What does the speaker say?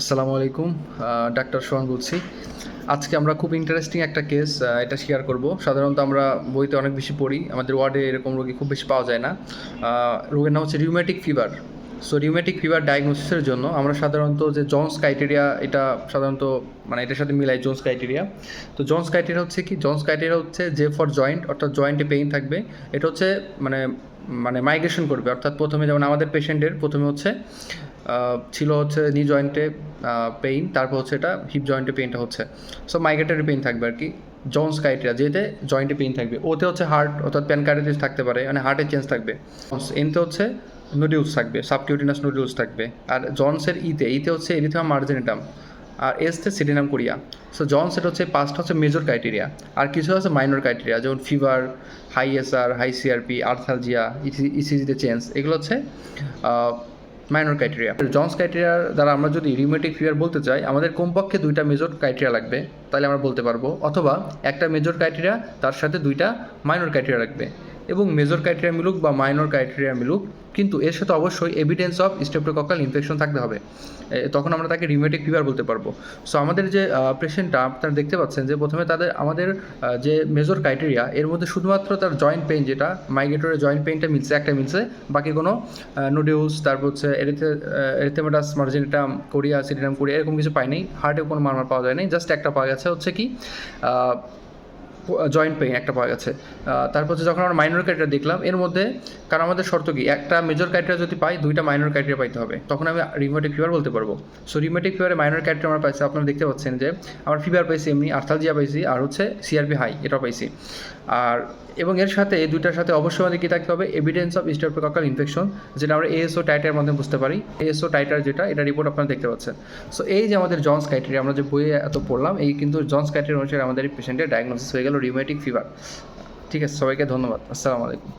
আসসালামু আলাইকুম ডাক্তার সোহান বলছি। আজকে আমরা খুব ইন্টারেস্টিং একটা কেস এটা শেয়ার করব। সাধারণত আমরা বইতে অনেক বেশি পড়ি, আমাদের ওয়ার্ডে এরকম রোগী খুব বেশি পাওয়া যায় না। রোগের নাম হচ্ছে rheumatic fever so rheumatic fever ডায়াগনোসিসের জন্য আমরা সাধারণত যে জন্স ক্রাইটেরিয়া এটা সাধারণত মানে এটার সাথে মিলাই জোন্স ক্রাইটেরিয়া তো জন্স ক্রাইটেরিয়া হচ্ছে কি? জন্স ক্রাইটেরিয়া হচ্ছে যে ফর জয়েন্ট অর্থাৎ জয়েন্টে পেইন থাকবে। এটা হচ্ছে মানে মানে মাইগ্রেশন করবে। অর্থাৎ প্রথমে যেমন আমাদের পেশেন্টের প্রথমে হচ্ছে ছিল হচ্ছে নি জয়েন্টে পেইন তারপর হচ্ছে এটা হিপ জয়েন্টে পেইনটা হচ্ছে। সো মাইগ্রেটারি পেইন থাকবে আর কি। জন্স ক্রাইটেরিয়া যেতে জয়েন্টে পেইন থাকবে। ওতে হচ্ছে হার্ট অর্থাৎ প্যানকার্ডিটিস থাকতে পারে মানে হার্টের চেঞ্জ থাকবে। এনতে হচ্ছে নুডিউলস থাকবে সাবকিউটিনাস নুডিউলস থাকবে। আর জনসের ইতে ইতে হচ্ছে এরিথিমা মার্জেনিটাম আর এসতে সিডিনাম কোরিয়া সো জনস এটা হচ্ছে পাঁচটা হচ্ছে মেজর ক্রাইটেরিয়া আর কিছু আছে মাইনর ক্রাইটেরিয়া যেমন fever high ESR high CRP arthralgia ইসিজিতে change এগুলো হচ্ছে মাইনর ক্রাইটেরিয়া জন্স ক্রাইটেরিয়ার দ্বারা আমরা যদি রিউমেটিক ফিভার বলতে চাই, আমাদের কমপক্ষে দুইটা মেজর ক্রাইটেরিয়া লাগবে, তাহলে আমরা বলতে পারব। অথবা একটা মেজর ক্রাইটেরিয়া তার সাথে দুইটা মাইনর ক্রাইটেরিয়া লাগবে। এবং মেজর ক্রাইটেরিয়া মিলুক বা মাইনর ক্রাইটেরিয়া মিলুক, কিন্তু এর সাথে অবশ্যই এভিডেন্স অফ স্টেপ্টোককাল ইনফেকশন থাকতে হবে। তখন আমরা তাকে রিমেটিক ফিভার বলতে পারব। সো আমাদের যে পেশেন্টটা আপনারা দেখতে পাচ্ছেন যে, প্রথমে তাদের, আমাদের যে মেজর ক্রাইটেরিয়া এর মধ্যে শুধুমাত্র তার জয়েন্ট পেইন যেটা মাইগ্রেটরের জয়েন্ট পেইনটা মিলছে, একটা মিলছে, বাকি কোনো নুডিউলস তারপর হচ্ছে এরিথে erythematous marginatum chorea Sydenham chorea এরকম কিছু পাইনি হার্টেও কোনো মারমার পাওয়া যায়নি জাস্ট একটা পাওয়া গেছে, হচ্ছে কি জয়েন্ট পেইন একটা পাওয়া গেছে। তারপর হচ্ছে যখন আমরা মাইনর ক্রাইটেরিয়া দেখলাম, এর মধ্যে কারণ আমাদের শর্ত কি? একটা মেজর ক্রাইটেরিয়া যদি পাই, দুইটা মাইনর ক্রাইটেরিয়া পাইতে হবে। তখন আমি রিমোটিক ফিভার বলতে পারব। সো রিমোটিক ফিভারে মাইনর ক্রাইটেরিয়া আমরা পাইছি, আপনারা দেখতে পাচ্ছেন যে আমার ফিভার পাইছি এমনি আর্থালজিয়া পাইছি, আর হচ্ছে সিআরপি হাই এটাও পাইছি। আর এবং এর সাথে, এই দুইটার সাথে অবশ্যই আমাদের কী থাকতে হবে? এভিডেন্স অফ স্টেপ্টোককাল ইনফেকশন যেটা আমরা এএসও টাইটার মাধ্যমে বুঝতে পারি। এএসও টাইটার যেটা, এটা রিপোর্ট আপনারা দেখতে পাচ্ছেন। সো এই যে আমাদের জন্স ক্রাইটেরিয়া আমরা যে বইয়ে এত পড়লাম, এই কিন্তু জন্স ক্রাইটেরিয়া অনুসারে আমাদের পেশেন্টের ডায়াগনোসিস হয়ে গেল রিউমেটিক ফিভার ঠিক আছে সবাইকে ধন্যবাদ। আসসালামু আলাইকুম।